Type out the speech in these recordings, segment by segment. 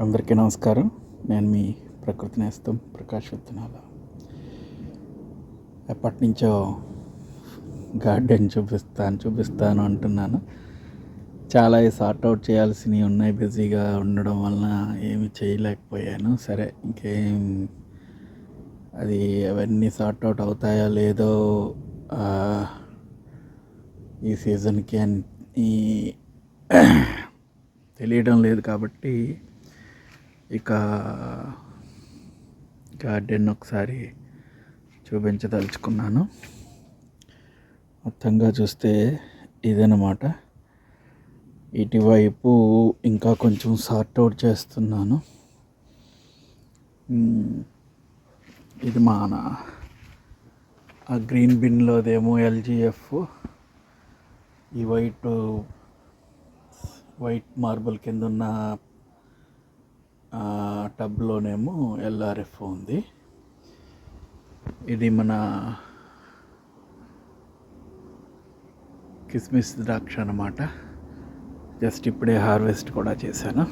అందరికీ నమస్కారం. నేను మీ ప్రకృతి నేస్తం ప్రకాష్ విత్తనాల. ఎప్పటి నుంచో గార్డెన్ చూపిస్తాను చూపిస్తాను అంటున్నాను. చాలా సార్ట్ అవుట్ చేయాల్సినవి ఉన్నాయి. బిజీగా ఉండడం వలన ఏమి చేయలేకపోయాను. సరే ఇంకేం అది అవన్నీ సార్ట్ అవుట్ అవుతాయో లేదో ఈ సీజన్కి అని తెలియడం లేదు కాబట్టి ఇక గార్డెన్ ఒకసారి చూపించదలుచుకున్నాను. మొత్తంగా చూస్తే ఇదనమాట ఇటువైపు ఇంకా కొంచెం సార్ట్ అవుట్ చేస్తున్నాను. ఇది మన ఆ గ్రీన్ బిన్లోదేమో ఎల్జిఎఫ్. ఈ వైట్ వైట్ మార్బుల్ కింద ఉన్న టబ్లోనేమో ఎల్ఆర్ఎఫ్ ఉంది. ఇది మన కిస్మిస్ ద్రాక్ష అన్నమాట. జస్ట్ ఇప్పుడే హార్వెస్ట్ కూడా చేశాను.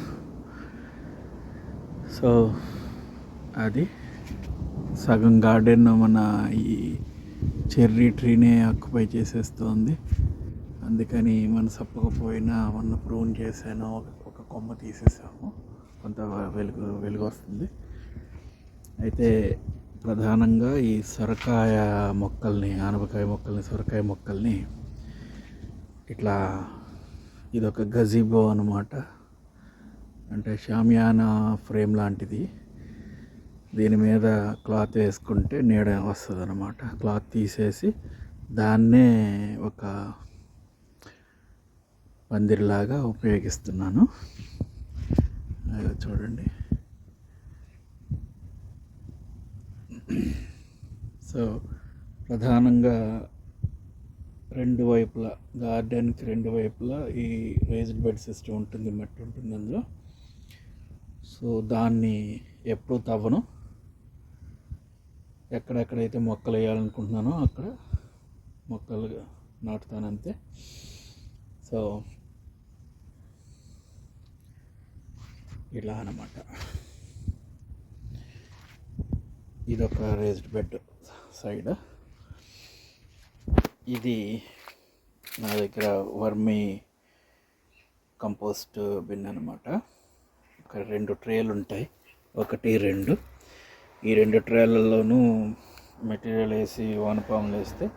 సో అది సగం గార్డెన్ మన ఈ చెర్రీ ట్రీనే ఆక్యుపై చేసేస్తుంది. అందుకని మన సప్పకపోయినా మొన్న ప్రూన్ చేశాను ఒక కొమ్మ తీసేసాము. కొంత వెలుగు వెలుగు వస్తుంది. అయితే ప్రధానంగా ఈ సొరకాయ మొక్కల్ని ఆనపకాయ మొక్కల్ని సొరకాయ మొక్కల్ని ఇట్లా ఇదొక గజీబో అనమాట అంటే షామియానా ఫ్రేమ్ లాంటిది. దీని మీద క్లాత్ వేసుకుంటే నీడ వస్తుంది అనమాట క్లాత్ తీసేసి దాన్నే ఒక పందిరిలాగా ఉపయోగిస్తున్నాను. అదిగో చూడండి. సో ప్రధానంగా రెండు వైపులా గార్డెన్కి రెండు వైపులా ఈ రేజ్డ్ బెడ్ సిస్టమ్ ఉంటుంది మట్టి ఉంటుంది అందులో. సో దాన్ని ఎప్పుడు తవ్వను. ఎక్కడెక్కడైతే మొక్కలు వేయాలనుకుంటున్నానో అక్కడ మొక్కలు నాటుతాను అంతే. సో ఇలా అనమాట ఇదొక రేజ్డ్ బెడ్ సైడ్ ఇది నా దగ్గర వర్మీ కంపోస్ట్ బిన్ అనమాట ఇక్కడ రెండు ట్రేలు ఉంటాయి. ఒకటి రెండు. ఈ రెండు ట్రేలలోనూ మెటీరియల్ వేసి వానపాములు వేస్తే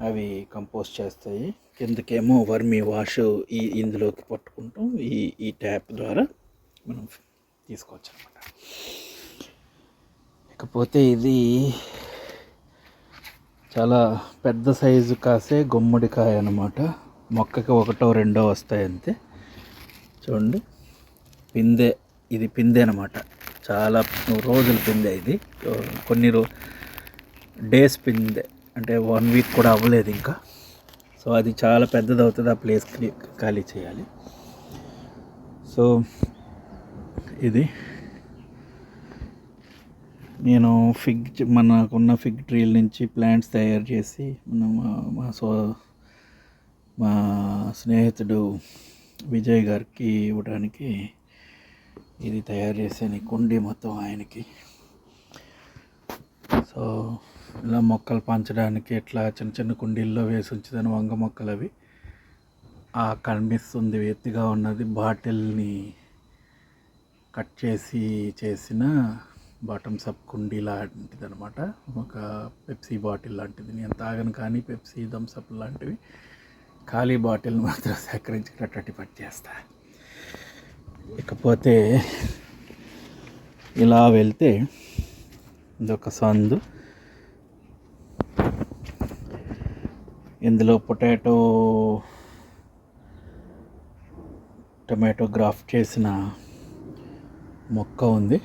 అవి కంపోస్ట్ చేస్తాయి. కిందకేమో వర్మీ వాష్ ఈ ఇందులోకి పట్టుకుంటాం ఈ ఈ ట్యాప్ ద్వారా మనం తీసుకోవచ్చు అనమాట ఇకపోతే ఇది చాలా పెద్ద సైజు కాసే గుమ్మడికాయ అనమాట మొక్కకి ఒకటో రెండో వస్తాయి అంతే. చూడండి. పిందె ఇది పిందె అనమాట చాలా రోజుల పిందె ఇది. కొన్ని రో డేస్ పిందె. అంటే వన్ వీక్ కూడా అవ్వలేదు ఇంకా. సో అది చాలా పెద్దది అవుతుంది ఆ ప్లేస్ ఖాళీ చేయాలి. సో ఇది. నేను ఫిగ్ మనకున్న ఫిగ్ ట్రీల నుంచి ప్లాంట్స్ తయారు చేసి మన మా- మా సో మా స్నేహితుడు విజయ్ గారికి ఇవ్వడానికి ఇది తయారు చేసాను కుండీ మొత్తం ఆయనకి. సో ఇలా మొక్కలు పంచడానికి ఇట్లా చిన్న చిన్న కుండీల్లో వేసి ఉంచుతాను వంగ మొక్కలు అవి ఆ కనిపిస్తుంది ఎత్తుగా ఉన్నది బాటిల్ని కట్ చేసి చేసిన బాటమ్స్ అప్ కుండీ లాంటిది అనమాట ఒక పెప్సీ బాటిల్ లాంటిది. నేను తాగను కానీ పెప్సీ థమ్స్ అప్ లాంటివి ఖాళీ బాటిల్ని మాత్రం సేకరించుకున్నట్టు పట్ చేస్తా. ఇకపోతే ఇలా వెళ్తే ఇదొక సందు. ఇందులో పొటాటో టమాటో గ్రాఫ్ట్ చేసిన మొక్క ఉంది.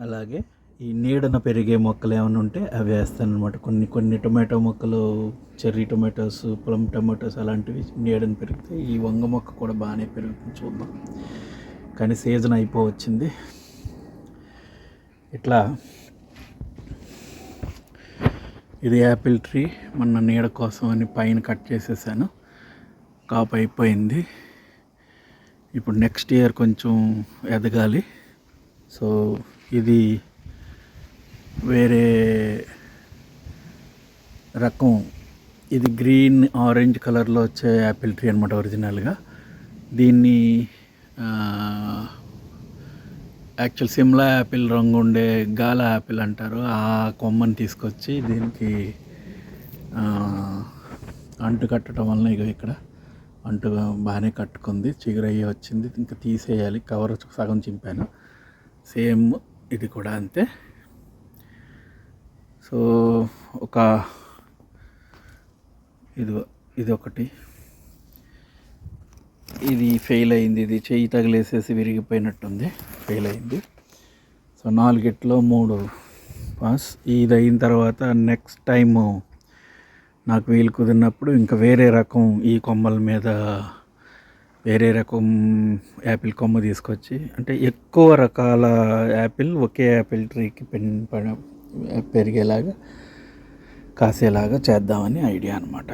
అలాగే ఈ నీడన పెరిగే మొక్కలు ఏమైనా ఉంటే అవి వేస్తాను అనమాట కొన్ని కొన్ని టొమాటో మొక్కలు చెర్రీ టొమాటోస్ ప్లమ్ టొమాటోస్ అలాంటివి నీడన పెరుగుతాయి. ఈ వంగ మొక్క కూడా బాగానే పెరుగుతుంది చూద్దాం. కానీ సీజన్ అయిపోవచ్చింది. ఇట్లా ఇది యాపిల్ ట్రీ. మొన్న నీడ కోసం అని పైన కట్ చేసేసాను. కాపు అయిపోయింది. ఇప్పుడు నెక్స్ట్ ఇయర్ కొంచెం ఎదగాలి. సో ఇది వేరే రకం. ఇది గ్రీన్ ఆరెంజ్ కలర్లో వచ్చే యాపిల్ ట్రీ అనమాట ఒరిజినల్గా దీన్ని యాక్చువల్ సిమ్లా యాపిల్ రంగు ఉండే గాల యాపిల్ అంటారు. ఆ కొమ్మని తీసుకొచ్చి దీనికి అంటు కట్టడం వలన ఇక ఇక్కడ. అంటూ బాగానే కట్టుకుంది. చిగురయ్యి వచ్చింది. ఇంకా తీసేయాలి. కవర్ సగం చింపాను. సేమ్ ఇది కూడా అంతే. సో ఒక ఇది ఇది ఒకటి ఇది ఫెయిల్ అయింది. ఇది చెయ్యి తగిలేసేసి విరిగిపోయినట్టుంది. ఫెయిల్ అయింది. సో నాలుగిట్లో మూడు పాస్. ఇది అయిన తర్వాత నెక్స్ట్ టైము నాకు వీలు కుదిరినప్పుడు ఇంకా వేరే రకం ఈ కొమ్మల మీద వేరే రకం యాపిల్ కొమ్మ తీసుకొచ్చి అంటే ఎక్కువ రకాల యాపిల్ ఒకే యాపిల్ ట్రీకి పెన్ పెరిగేలాగా కాసేలాగా చేద్దామని ఐడియా అనమాట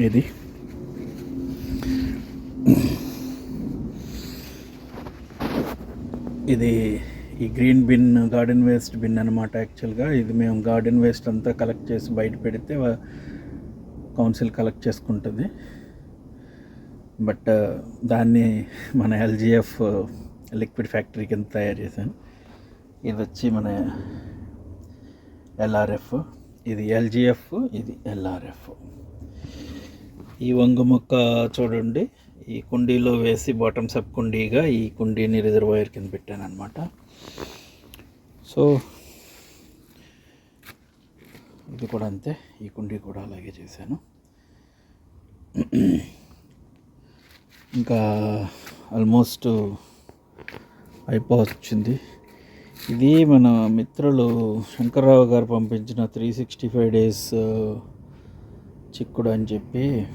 ఇది ఇది ఈ green bin garden waste bin అనమాట యాక్చువల్గా. ఇది మేము గార్డెన్ వేస్ట్ అంతా కలెక్ట్ చేసి బయట పెడితే కౌన్సిల్ కలెక్ట్ చేసుకుంటుంది. బట్ దాన్ని మన ఎల్జిఎఫ్ లిక్విడ్ ఫ్యాక్టరీ కింద తయారు చేశాను. ఇది వచ్చి మన ఎల్ఆర్ఎఫ్. ఇది ఎల్జిఎఫ్ ఇది ఎల్ఆర్ఎఫ్. ఈ వంగు మొక్క చూడండి. ఈ కుండీలో వేసి బాటమ్ సబ్ కుండీగా ఈ కుండీని రిజర్వాయర్ కింద పెట్టాను అనమాట సో ఇది కూడా అంతే. ఈ కుండీ కూడా అలాగే చేశాను. ఇంకా ఆల్మోస్ట్ అయిపోవచ్చింది. ఇది మన మిత్రులు శంకర్రావు గారు పంపించిన త్రీ సిక్స్టీ ఫైవ్ డేస్ చిక్కుడు అని చెప్పి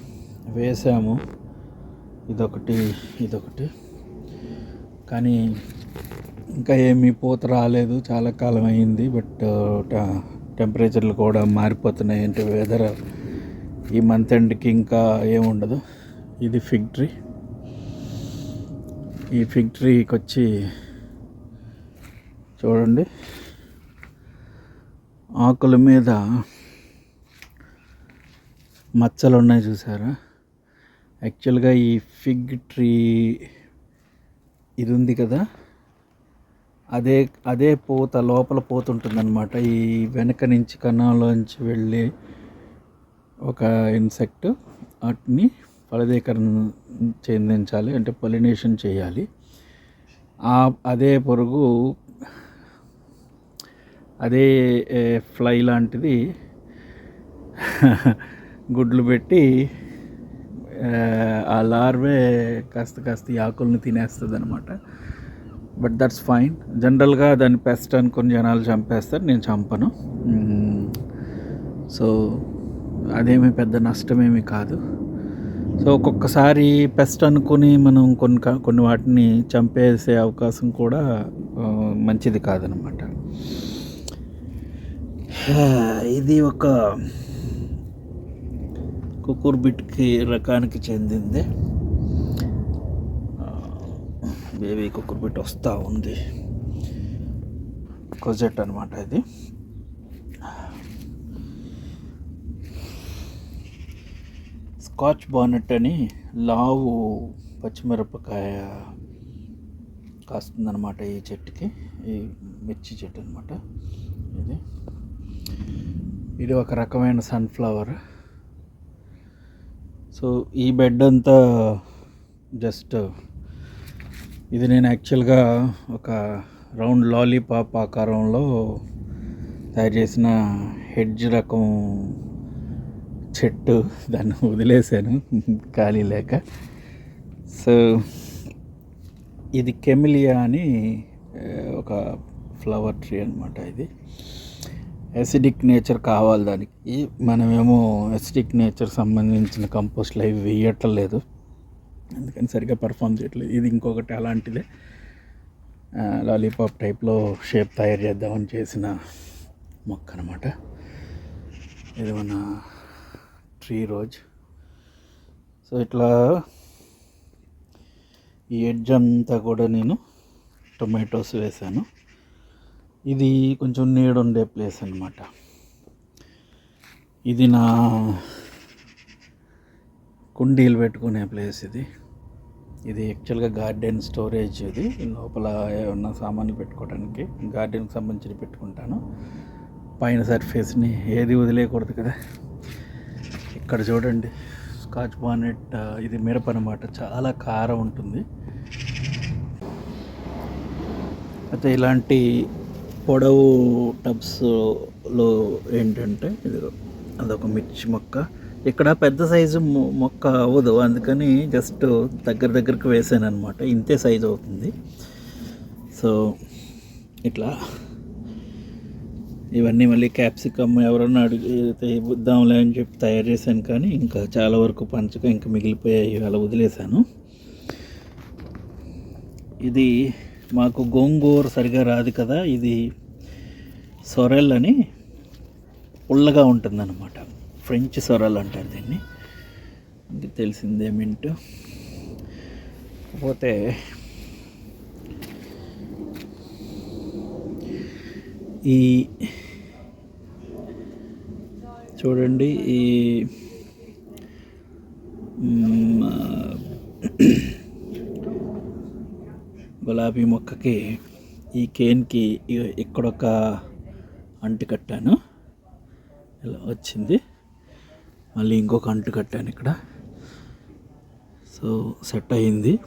వేసాము. ఇదొకటి ఇదొకటి. కానీ ఇంకా ఏమీ పూత రాలేదు. చాలా కాలం అయింది బట్ టెంపరేచర్లు కూడా మారిపోతున్నాయి. అంటే వెదర్ ఈ మంత్ ఎండ్కి ఇంకా ఏముండదు ఇది ఫిగ్ ట్రీ ఈ ఫిగ్ ట్రీకి వచ్చి చూడండి. ఆకుల మీద మచ్చలు ఉన్నాయి చూసారా? యాక్చువల్గా ఈ ఫిగ్ ట్రీ ఇది ఉంది కదా. అదే అదే పూత లోపల పోతుంటుందన్నమాట. ఈ వెనక నుంచి కణంలోంచి వెళ్ళి ఒక ఇన్సెక్ట్ వాటిని ఫలదీకరణ చెందించాలి అంటే పొలినేషన్ చేయాలి. ఆ అదే పొరుగు అదే ఫ్లై లాంటిది గుడ్లు పెట్టి ఆ, ఆ లార్వే కాస్త కాస్త ఈ ఆకుల్ని తినేస్తుంది అనమాట బట్ దట్స్ ఫైన్. జనరల్గా దాన్ని పెస్ట్ అనుకుని జనాలు చంపేస్తారు నేను చంపను. సో అదేమీ పెద్ద నష్టమేమీ కాదు. సో ఒక్కొక్కసారి పెస్ట్ అనుకుని మనం కొన్ని కొన్ని వాటిని చంపేసే అవకాశం కూడా మంచిది కాదనమాట. ఇది ఒక కుకుర్బిట్కి రకానికి చెందింది. బేబీ కుకుర్బిట్ వస్తూ ఉంది. కొజెట్ అనమాట ఇది. స్కాచ్ బానెట్ అని లావు పచ్చిమిరపకాయ కాస్తుందన్నమాట ఈ చెట్టుకి. ఈ మిర్చి చెట్టు అనమాట ఇది. ఇది ఒక రకమైన సన్ఫ్లవర్ సో ఈ బెడ్ అంతా జస్ట్ ఇది నేను యాక్చువల్గా ఒక రౌండ్ లాలీపాప్ ఆకారంలో తయారు చేసిన హెడ్జ్ రకం చెట్టు దాన్ని వదిలేశాను ఖాళీ లేక. సో ఇది కెమిలియా అని ఒక ఫ్లవర్ ట్రీ అనమాట ఇది. ఎసిడిక్ నేచర్ కావాలి దానికి. మనమేమో ఎసిడిక్ నేచర్ సంబంధించిన కంపోస్ట్లు అవి వేయట్లేదు. అందుకని సరిగ్గా పర్ఫామ్ చేయట్లేదు. ఇది ఇంకొకటి అలాంటిదే. లాలీపాప్ టైప్లో షేప్ తయారు చేద్దామని చేసిన మొక్క అనమాట ఇది మన ట్రీ రోజ్. సో ఇట్లా ఈ ఎడ్జ్ అంతా కూడా నేను టొమాటోస్ వేసాను. ఇది కొంచెం నీడ ఉండే ప్లేస్ అనమాట ఇది నా కుండీలు పెట్టుకునే ప్లేస్ ఇది. ఇది యాక్చువల్గా గార్డెన్ స్టోరేజ్ ఇది. లోపల ఉన్న సామాన్లు పెట్టుకోవడానికి గార్డెన్కి సంబంధించి పెట్టుకుంటాను. పైన సర్ఫేస్ని ఏది వదిలేయకూడదు కదా. ఇక్కడ చూడండి స్కాచ్ బానెట్ ఇది మిరప అనమాట చాలా కారం ఉంటుంది. అయితే ఇలాంటి పొడవు టబ్స్లో ఏంటంటే ఇది అదొక మిర్చి మొక్క. ఇక్కడ పెద్ద సైజు మొ- మొక్క అవ్వదు. అందుకని జస్ట్ దగ్గర దగ్గరకు వేసాను అనమాట ఇంతే సైజు అవుతుంది. సో ఇట్లా. ఇవన్నీ మళ్ళీ క్యాప్సికమ్ ఎవరన్నా అడిగితే ఇద్దాంలే అని చెప్పి తయారు చేశాను కానీ ఇంకా చాలా వరకు పంచక ఇంకా మిగిలిపోయాయి. అలా వదిలేశాను. ఇది మాకు గోంగూర సరిగా రాదు కదా. ఇది సొరెల్ అని పుల్లగా ఉంటుందన్నమాట. ఫ్రెంచ్ సొరలు అంటారు దీన్ని. ఇది తెలిసిందే మింటూ. పోతే ఈ చూడండి ఈ గులాబీ మొక్కకి ఈ కేన్కి ఇక్కడొక అంటు కట్టాను. ఇలా వచ్చింది. మళ్ళీ ఇంకొక అంటు కట్టాను ఇక్కడ. సో సెట్ అయ్యింది.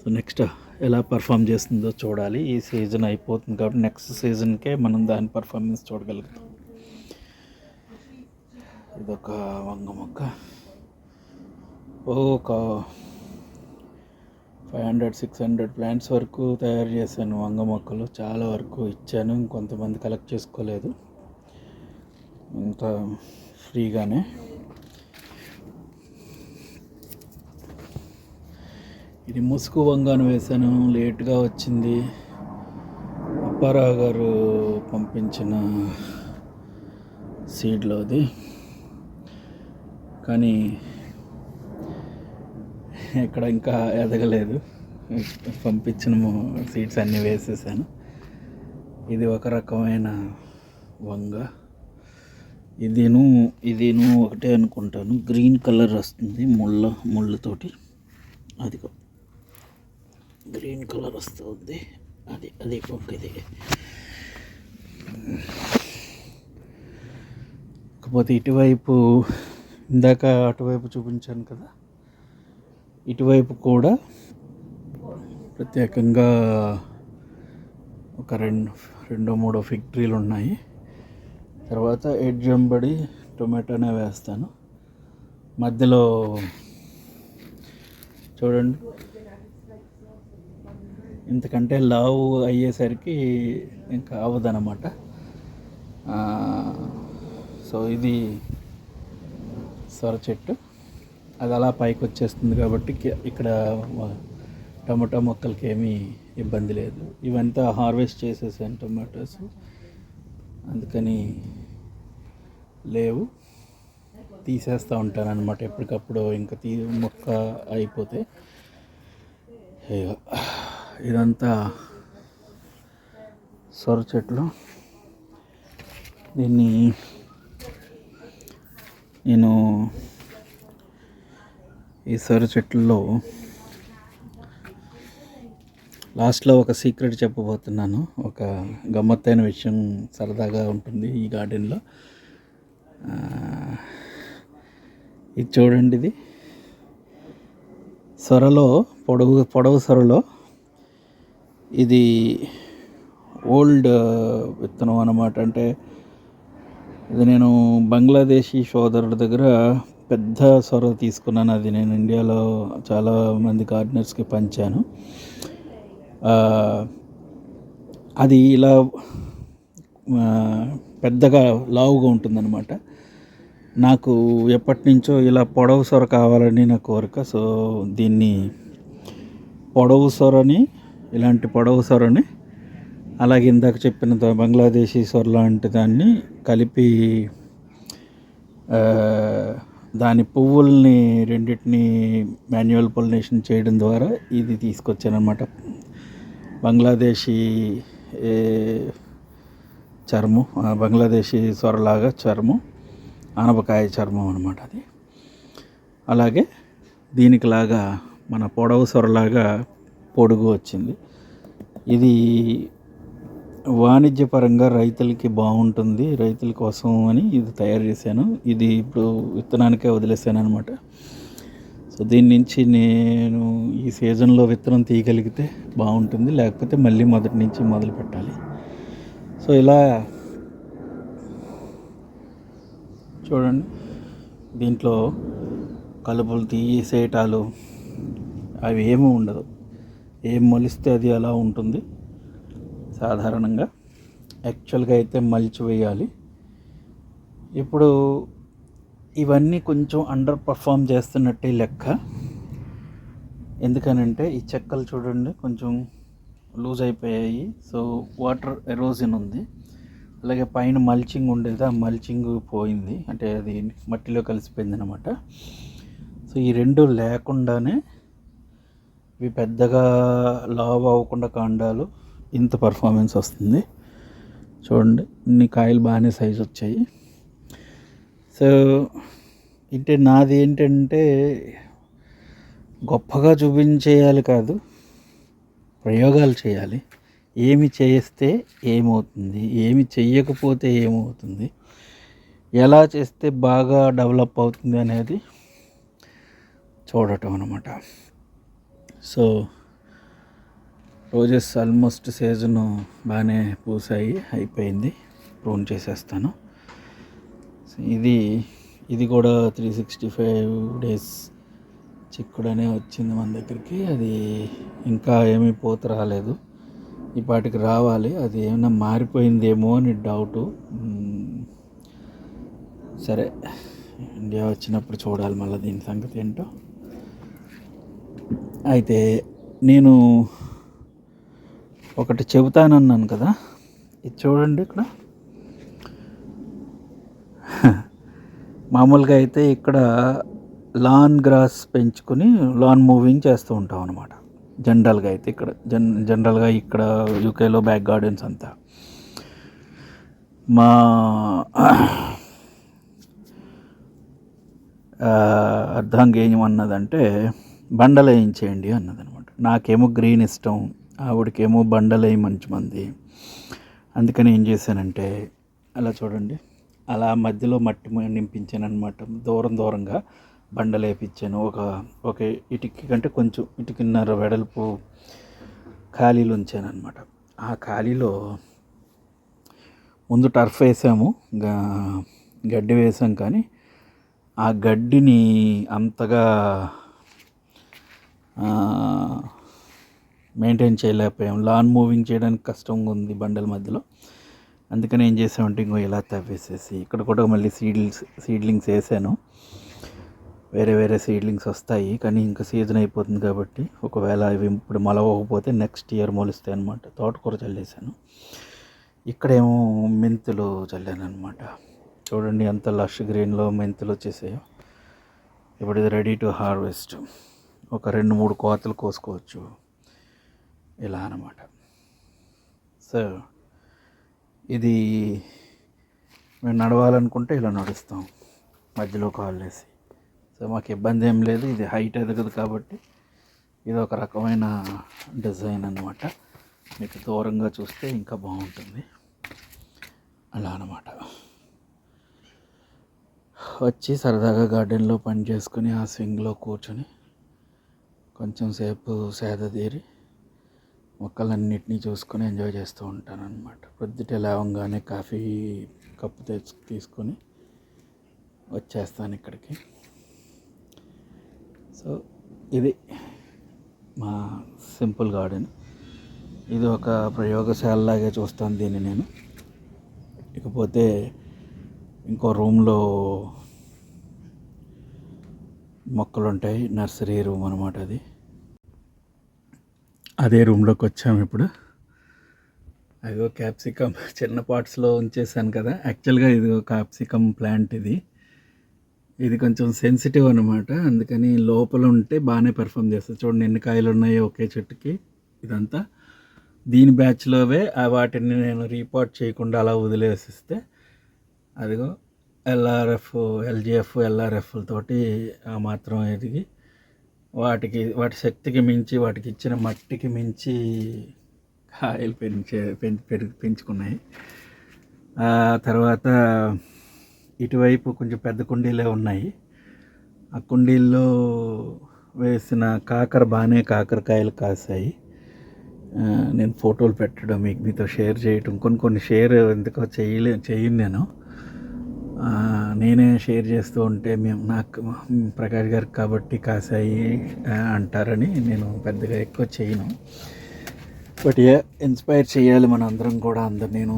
సో నెక్స్ట్ ఎలా పర్ఫామ్ చేస్తుందో చూడాలి. ఈ సీజన్ అయిపోతుంది కాబట్టి నెక్స్ట్ సీజన్కే మనం దాని పర్ఫార్మెన్స్ చూడగలుగుతాం. ఇదొక వంగ మొక్క. ఒక five hundred six hundred plants వరకు తయారు చేశాను వంగ మొక్కలు. చాలా వరకు ఇచ్చాను. ఇంకొంతమంది కలెక్ట్ చేసుకోలేదు. ఇంత ఫ్రీగానే. ఇది ముసుగు వంగాను వేశాను. లేట్గా వచ్చింది. అప్పారావు గారు పంపించిన సీడ్లో అది. కానీ ఇక్కడ ఇంకా ఎదగలేదు. పంపించిన సీడ్స్ అన్నీ వేసేసాను. ఇది ఒక రకమైన వంగ. ఇదిను ఇదిను ఒకటే అనుకుంటాను. గ్రీన్ కలర్ వస్తుంది ముళ్ళ ముళ్ళతోటి. అదిగో. గ్రీన్ కలర్ వస్తుంది. అది అది ఒక ఇది. కాకపోతే ఇటువైపు ఇందాక అటువైపు చూపించాను కదా. ఇటువైపు కూడా ప్రత్యేకంగా ఒక రెండు రెండో మూడో ఫిగ్ ట్రీలు ఉన్నాయి. తర్వాత ఎడ్ జంబడి టొమాటోనే వేస్తాను. మధ్యలో చూడండి. ఇంతకంటే లావు అయ్యేసరికి ఇంకా అవ్వదనమాట సో ఇది సొర చెట్టు అది అలా పైకి వచ్చేస్తుంది కాబట్టి ఇక్కడ టమాటా మొక్కలకి ఏమీ ఇబ్బంది లేదు. ఇవంతా హార్వెస్ట్ చేసేసాను టమాటోస్. అందుకని లేవు. తీసేస్తూ ఉంటాను అనమాట ఎప్పటికప్పుడు. ఇంకా తీ మొక్క అయిపోతే. ఇదంతా సొర చెట్లు. దీన్ని నేను ఈ సొర చెట్లలో లాస్ట్లో ఒక సీక్రెట్ చెప్పబోతున్నాను. ఒక గమ్మత్తైన విషయం సరదాగా ఉంటుంది ఈ గార్డెన్లో. ఇది చూడండి ఇది. సొరలో పొడవు పొడవు సొరలో ఇది ఓల్డ్ విత్తనం అన్నమాట. అంటే ఇది నేను బంగ్లాదేశీ సోదరుడి దగ్గర పెద్ద సొర తీసుకున్నాను. అది నేను ఇండియాలో చాలా మంది గార్డెనర్స్కి పంచాను. అది ఇలా పెద్దగా లావుగా ఉంటుందన్నమాట. నాకు ఎప్పటి నుంచో ఇలా పొడవు సొర కావాలని నా కోరిక. సో దీన్ని పొడవు సొరని ఇలాంటి పొడవు సొరని అలాగే ఇందాక చెప్పిన బంగ్లాదేశీ సొర లాంటి దాన్ని కలిపి దాని పువ్వుల్ని రెండింటిని మాన్యువల్ పొలినేషన్ చేయడం ద్వారా ఇది తీసుకొచ్చానమాట బంగ్లాదేశీ చర్మం ఆ, బంగ్లాదేశీ సొరలాగా చర్మం ఆనపకాయ చర్మం అనమాట అది. అలాగే దీనికిలాగా మన పొడవు సొరలాగా పొడుగు వచ్చింది. ఇది వాణిజ్యపరంగా రైతులకి బాగుంటుంది. రైతుల కోసం అని ఇది తయారు చేశాను. ఇది ఇప్పుడు విత్తనానికే వదిలేసాను అనమాట సో దీని నుంచి నేను ఈ సీజన్లో విత్తనం తీయగలిగితే బాగుంటుంది. లేకపోతే మళ్ళీ మొదటి నుంచి మొదలు పెట్టాలి. సో ఇలా చూడండి. దీంట్లో కలుపులు తీసేయటాలు అవి ఏమీ ఉండదు. ఏం మొలిస్తే అది అలా ఉంటుంది. సాధారణంగా యాక్చువల్గా అయితే మల్చి వేయాలి. ఇప్పుడు ఇవన్నీ కొంచెం అండర్ పర్ఫామ్ చేస్తున్నట్టే లెక్క. ఎందుకనంటే ఈ చెక్కలు చూడండి కొంచెం లూజ్ అయిపోయాయి. సో వాటర్ ఎరోజన్ ఉంది. అలాగే పైన మల్చింగ్ ఉండేది. ఆ మల్చింగ్ పోయింది. అంటే అది మట్టిలో కలిసిపోయింది అనమాట సో ఈ రెండు లేకుండానే ఇవి పెద్దగా లావ్ అవ్వకుండా కాండాలు ఇంత పర్ఫార్మెన్స్ వస్తుంది. చూడండి ఇన్ని కాయలు బాగానే సైజు వచ్చాయి. సో అంటే నాది ఏంటంటే గొప్పగా చూపించేయాలి కాదు ప్రయోగాలు చేయాలి. ఏమి చేస్తే ఏమవుతుంది ఏమి చెయ్యకపోతే ఏమవుతుంది ఎలా చేస్తే బాగా డెవలప్ అవుతుంది అనేది చూడటం అనమాట సో రోజెస్ ఆల్మోస్ట్ సీజన్ బాగానే పూసాయి అయిపోయింది. ప్రూన్ చేసేస్తాను. ఇది ఇది కూడా త్రీ సిక్స్టీ ఫైవ్ డేస్ చిక్కుడనే వచ్చింది మన దగ్గరికి. అది ఇంకా ఏమీ పోత రాలేదు. ఈ పాటికి రావాలి. అది ఏమైనా మారిపోయిందేమో అని డౌటు. సరే ఇండియా వచ్చినప్పుడు చూడాలి మళ్ళీ దీని సంగతి ఏంటో. అయితే నేను ఒకటి చెబుతానన్నాను కదా. ఇది చూడండి ఇక్కడ. మామూలుగా అయితే ఇక్కడ లాన్ గ్రాస్ పెంచుకొని లాన్ మూవింగ్ చేస్తూ ఉంటాం అనమాట జనరల్గా అయితే ఇక్కడ జన్ జనరల్గా ఇక్కడ యూకేలో బ్యాక్ గార్డెన్స్ అంతా. మా అర్థంగా అర్ధాంగి ఏమన్నదంటే బండలేయించేయండి అన్నదనమాట. నాకేమో గ్రీన్ ఇష్టం ఆవిడకేమో బండలేయి మంచి మంది. అందుకని ఏం చేశానంటే అలా చూడండి అలా మధ్యలో మట్టి నింపించాను అనమాట దూరం దూరంగా బండలు వేపించాను ఒక ఒక ఇటుకి కంటే కొంచెం ఇటుకిన్నర వెడల్పు ఖాళీలు ఉంచాను అనమాట ఆ ఖాళీలో ముందు టర్ఫ్ వేసాము గడ్డి వేసాం కానీ ఆ గడ్డిని అంతగా మెయింటైన్ చేయలేకపోయాం. లాన్ మూవింగ్ చేయడానికి కష్టంగా ఉంది బండల మధ్యలో. అందుకని ఏం చేసామంటే ఇంకో ఇలా తవ్వేసేసి ఇక్కడ కూడా మళ్ళీ సీడ్లింగ్స్ సీడ్లింగ్స్ వేసాను. వేరే వేరే సీడ్లింగ్స్ వస్తాయి కానీ ఇంకా సీజన్ అయిపోతుంది కాబట్టి ఒకవేళ అవి ఇప్పుడు మొలవకపోతే నెక్స్ట్ ఇయర్ మొలుస్తాయి అనమాట తోటకూర చల్లేసాను. ఇక్కడేమో మెంతులు చల్లాను అనమాట చూడండి ఎంత లష్ గ్రీన్లో మెంతులు వచ్చేసాయో. ఇప్పుడు ఇది రెడీ టు హార్వెస్ట్ ఒక రెండు మూడు కోతలు కోసుకోవచ్చు. ఇలా అనమాట సో ఇది మేము నడవాలనుకుంటే ఇలా నడుస్తాం. మధ్యలో కాల్ వేసి. సో మాకు ఇబ్బంది ఏం లేదు. ఇది హైట్ ఎదగదు కాబట్టి ఇది ఒక రకమైన డిజైన్ అన్నమాట. మీకు దూరంగా చూస్తే ఇంకా బాగుంటుంది. అలా అన్నమాట. వచ్చి సరదాగా గార్డెన్లో పని చేసుకుని ఆ స్వింగ్లో కూర్చొని కొంచెం సేపు సేద తీరి మొక్కలన్నిటినీ చూసుకొని ఎంజాయ్ చేస్తూ ఉంటాను అనమాట పొద్దుటే లేవంగానే కాఫీ కప్పు తెచ్చు తీసుకొని వచ్చేస్తాను ఇక్కడికి. సో ఇది మా సింపుల్ గార్డెన్. ఇది ఒక ప్రయోగశాలలాగే చూస్తాను దీన్ని నేను. ఇకపోతే ఇంకో రూమ్లో మొక్కలు ఉంటాయి నర్సరీ రూమ్ అనమాట అది. అదే రూమ్లోకి వచ్చాము ఇప్పుడు. అదిగో క్యాప్సికమ్ చిన్న పార్ట్స్లో ఉంచేసాను కదా. యాక్చువల్గా ఇది క్యాప్సికమ్ ప్లాంట్ ఇది. ఇది కొంచెం సెన్సిటివ్ అనమాట అందుకని లోపల ఉంటే బాగానే పెర్ఫామ్ చేస్తుంది. చూడండి ఎన్ని కాయలు ఉన్నాయో ఒకే చెట్టుకి. ఇదంతా. దీని బ్యాచ్లోవే వాటిని నేను రీపోర్ట్ చేయకుండా అలా వదిలేసిస్తే అదిగో ఎల్ఆర్ఎఫ్ ఎల్జిఎఫ్ ఎల్ఆర్ఎఫ్ తోటి ఆ మాత్రం ఎదిగి వాటికి వాటి శక్తికి మించి వాటికి ఇచ్చిన మట్టికి మించి కాయలు పెంచే పెంచి పెరుగు పెంచుకున్నాయి. ఆ తర్వాత ఇటువైపు కొంచెం పెద్ద కుండీలే ఉన్నాయి. ఆ కుండీల్లో వేసిన కాకర బాగానే కాకరకాయలు కాసాయి. నేను ఫోటోలు పెట్టడం మీకు మీతో షేర్ చేయటం కొన్ని కొన్ని షేర్ ఎందుకో చేయలే చేయను నేను. నేనే షేర్ చేస్తూ ఉంటే మేము నాకు ప్రకాష్ గారు కాబట్టి కాసాయి అంటారని నేను పెద్దగా ఎక్కువ చేయను. బట్ ఏ ఇన్స్పైర్ చేయాలి మన అందరం కూడా అందరు నేను.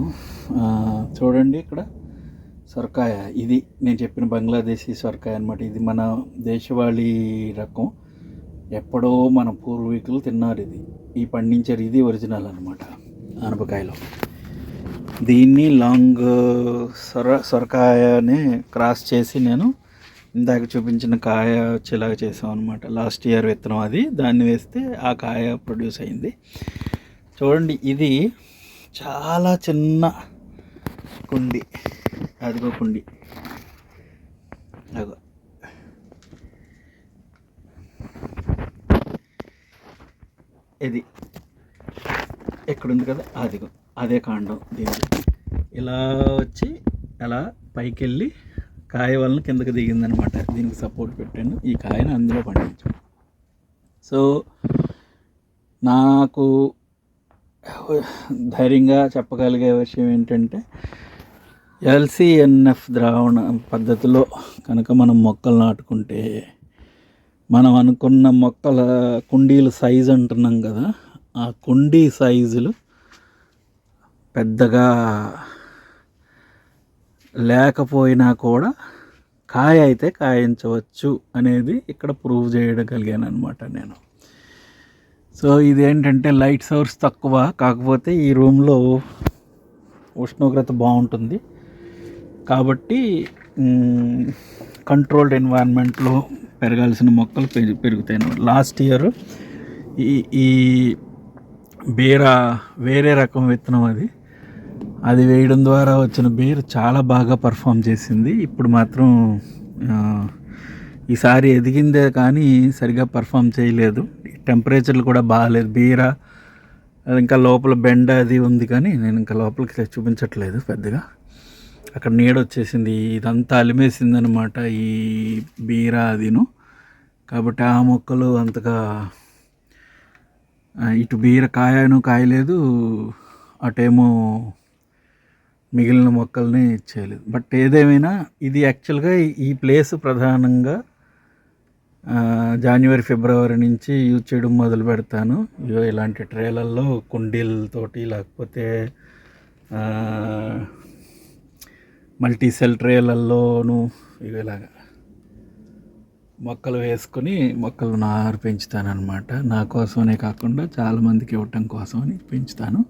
చూడండి ఇక్కడ సొరకాయ. ఇది నేను చెప్పిన బంగ్లాదేశీ సొరకాయ అనమాట ఇది మన దేశవాళీ రకం. ఎప్పుడో మన పూర్వీకులు తిన్నారు ఇది. ఈ పండించారు ఇది ఒరిజినల్ అనమాట ఆనపకాయలో. దీన్ని లాంగ్ సొర సొరకాయని క్రాస్ చేసి నేను ఇందాక చూపించిన కాయ వచ్చేలాగా చేసాం అనమాట లాస్ట్ ఇయర్ విత్తనం అది. దాన్ని వేస్తే ఆ కాయ ప్రొడ్యూస్ అయింది. చూడండి ఇది చాలా చిన్న కుండి. అదిగో కుండి. అదిగో. ఇది. ఎక్కడుంది కదా? అదిగో. అదే కాండం దీనికి ఇలా వచ్చి అలా పైకి వెళ్ళి కాయ వలన కిందకి దిగిందనమాట. దీనికి సపోర్ట్ పెట్టాను. ఈ కాయను అందులో పండించాను. సో నాకు ధైర్యంగా చెప్పగలిగే విషయం ఏంటంటే ఎల్సిఎన్ఎఫ్ ద్రావణ పద్ధతిలో కనుక మనం మొక్కలు నాటుకుంటే మనం అనుకున్న మొక్కల కుండీలు సైజు అంటున్నాం కదా ఆ కుండీ సైజులు పెద్దగా లేకపోయినా కూడా కాయ అయితే కాయించవచ్చు అనేది ఇక్కడ ప్రూవ్ చేయగలిగాను అనమాట నేను. సో ఇదేంటంటే లైట్ సోర్స్ తక్కువ. కాకపోతే ఈ రూమ్లో ఉష్ణోగ్రత బాగుంటుంది. కాబట్టి కంట్రోల్డ్ ఎన్వైరన్మెంట్లో పెరగాల్సిన మొక్కలు పెరుగు పెరుగుతాయి లాస్ట్ ఇయర్ ఈ ఈ బీర వేరే రకం విత్తనం అది. అది వేయడం ద్వారా వచ్చిన బీర్ చాలా బాగా పర్ఫామ్ చేసింది. ఇప్పుడు మాత్రం ఈసారి ఎదిగిందే కానీ సరిగా పర్ఫామ్ చేయలేదు. టెంపరేచర్లు కూడా బాగాలేదు బీర అది ఇంకా లోపల బెండ అది ఉంది కానీ నేను ఇంకా లోపలికి చూపించట్లేదు పెద్దగా. అక్కడ నీడ వచ్చేసింది. ఇదంతా అలిమేసింది అనమాట ఈ బీర అదిను. కాబట్టి ఆ మొక్కలు అంతగా ఇటు బీర కాయను కాయలేదు. అటేమో మిగిలిన మొక్కల్ని ఇచ్చేయలేదు బట్ ఏదేమైనా ఇది యాక్చువల్గా ఈ ప్లేస్ ప్రధానంగా జనవరి ఫిబ్రవరి నుంచి యూజ్ చేయడం మొదలు పెడతాను. ఇలాంటి ట్రేలల్లో కుండీలతోటి లేకపోతే మల్టీ సెల్ ట్రేలల్లోనూ ఇవేలాగా మొక్కలు వేసుకొని మొక్కలు నారు పెంచుతానన్నమాట. నా కోసమనే కాకుండా చాలామందికి ఇవ్వటం కోసమని పెంచుతాను.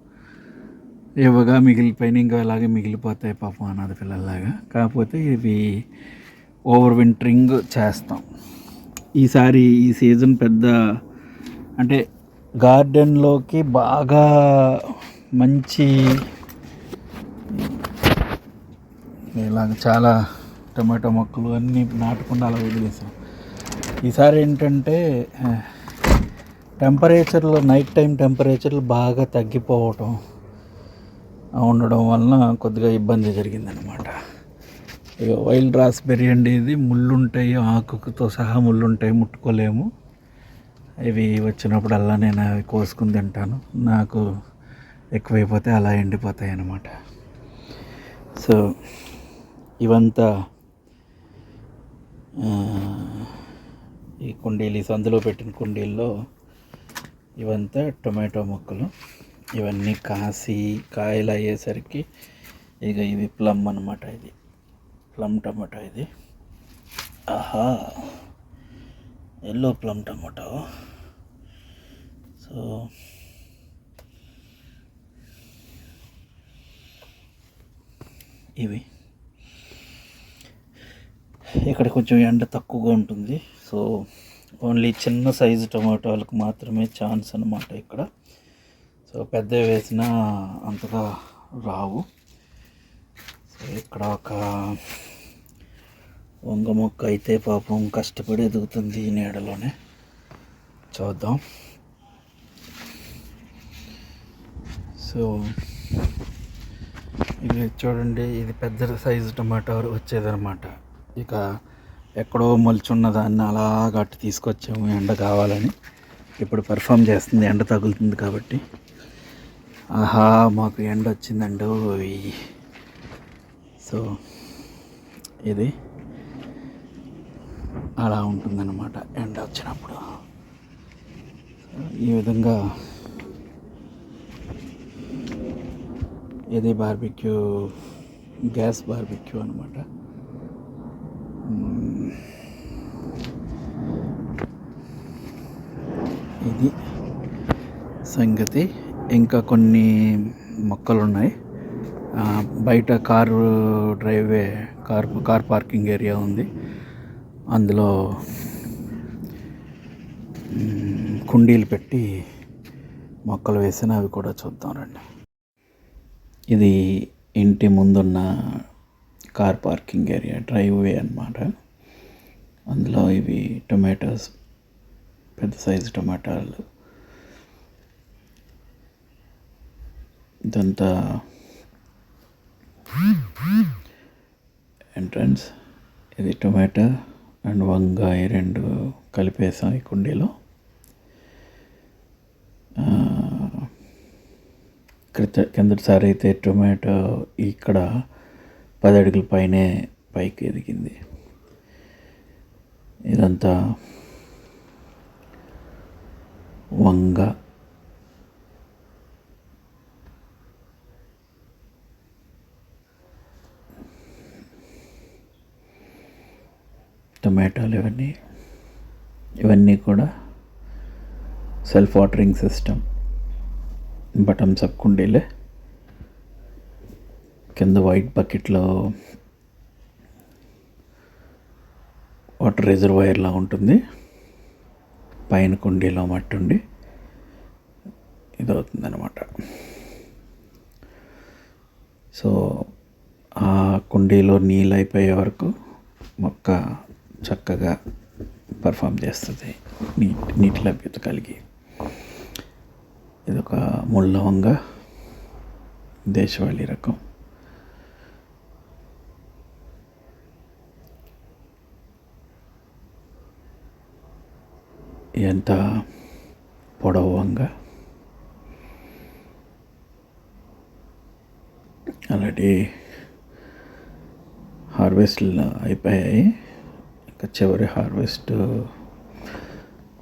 ఇవ్వగా మిగిలిపోయిన ఇంకా అలాగే మిగిలిపోతాయి పాపం అనాథ పిల్లల్లాగా. కాకపోతే ఇవి ఓవర్ వింటరింగ్ చేస్తాం. ఈసారి ఈ సీజన్ పెద్ద అంటే గార్డెన్లోకి బాగా మంచి ఇలాగ చాలా టమాటో మొక్కలు అన్నీ నాటకుండా అలా వదిలేసాం. ఈసారి ఏంటంటే టెంపరేచర్లో నైట్ టైం టెంపరేచర్లు బాగా తగ్గిపోవటం. ఉండడం వలన కొద్దిగా ఇబ్బంది జరిగిందనమాట ఇక వైల్డ్ రాస్బెర్రీ అండి ఇది. ముళ్ళుంటాయి ఆకుతో సహా ముళ్ళుంటాయి ముట్టుకోలేము. ఇవి వచ్చినప్పుడల్లా నేను అవి కోసుకుని తింటాను. నాకు ఎక్కువైపోతే అలా ఎండిపోతాయి అన్నమాట సో ఇవంతా ఈ కుండీలు ఈ సందులో పెట్టిన కుండీల్లో ఇవంతా టొమాటో మొక్కలు. ఇవన్నీ కాసి కాయలు అయ్యేసరికి ఇక ఇవి ప్లమ్ అనమాట ఇది. ప్లమ్ టమాటో ఇది. ఆహా! Yellow plum tomato. సో ఇవి. ఇక్కడ కొంచెం ఎండ తక్కువగా ఉంటుంది. సో ఓన్లీ చిన్న సైజు టమాటాలకు మాత్రమే ఛాన్స్ అనమాట ఇక్కడ. సో పెద్ద వేసినా అంతగా రావు. సో ఇక్కడ ఒక వంగ మొక్క అయితే పాపం కష్టపడి ఎదుగుతుంది ఈ నీడలోనే. చూద్దాం. సో ఇది చూడండి ఇది పెద్ద సైజు టమాటా వచ్చేదనమాట ఇక ఎక్కడో మొలుచున్న దాన్ని అలా గట్టి తీసుకొచ్చాము ఎండ కావాలని. ఇప్పుడు పర్ఫామ్ చేస్తుంది ఎండ తగులుతుంది కాబట్టి. ఆహా మాకు ఎండ వచ్చిందండి. సో ఇది అలా ఉంటుందన్నమాట ఎండ వచ్చినప్పుడు. ఈ విధంగా ఇది బార్బిక్యూ గ్యాస్ బార్బిక్యూ అనమాట ఇది సంగతి. ఇంకా కొన్ని మొక్కలు ఉన్నాయి బయట car driveway car car parking area ఉంది. అందులో కుండీలు పెట్టి మొక్కలు వేసిన అవి కూడా చూద్దాం రండి. ఇది ఇంటి ముందున్న car parking area driveway అనమాట అందులో ఇవి టొమాటోస్ పెద్ద సైజు టొమాటోలు ఇదంతా ఎంట్రన్స్. ఇది టొమాటో అండ్ వంకాయ రెండు కలిపేసాం ఈ కుండీలో. క్రిత కిందటిసారి అయితే టొమాటో ఇక్కడ పది అడుగుల పైనే పైకి ఎదిగింది. ఇదంతా వంగ టొమాటోలు ఇవన్నీ. ఇవన్నీ కూడా self watering system. Bottoms up కుండీలే. కింద వైట్ బకెట్లో వాటర్ రిజర్వాయర్లా ఉంటుంది. పైన కుండీలో మట్టి ఉండి ఇది సో ఆ కుండీలో నీళ్ళు అయిపోయే వరకు మొక్క చక్కగా పర్ఫామ్ చేస్తుంది. నీటి నీటి లభ్యత కలిగి. ఇది ఒక ముళ్ళ వంగ దేశవాళీ రకం. ఎంత పొడవు వంగ అలాంటి హార్వెస్ట్లు అయిపోయాయి. ఇంకా చివరి హార్వెస్ట్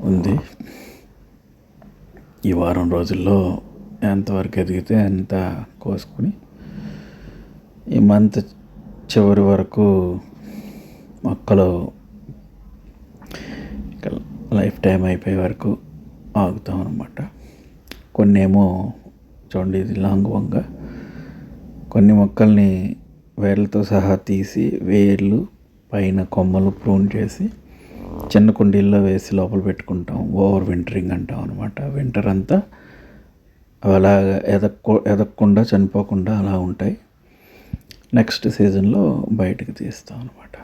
ఉంది. ఈ వారం రోజుల్లో ఎంతవరకు ఎదిగితే అంత కోసుకొని ఈ మంత్ చివరి వరకు మొక్కలు లైఫ్ టైం అయిపోయే వరకు ఆగుతాం అనమాట కొన్ని ఏమో చూడండి ఇది లాంగ్ వంగ. కొన్ని మొక్కల్ని వేర్లతో సహా తీసి వేర్లు పైన కొమ్మలు ప్రూన్ చేసి చిన్న కుండీల్లో వేసి లోపల పెట్టుకుంటాం. ఓవర్ వింటరింగ్ అంటాం అనమాట వింటర్ అంతా అవి అలా ఎదక్కో ఎదక్కుండా చనిపోకుండా అలా ఉంటాయి. నెక్స్ట్ సీజన్లో బయటకు తీస్తాం అనమాట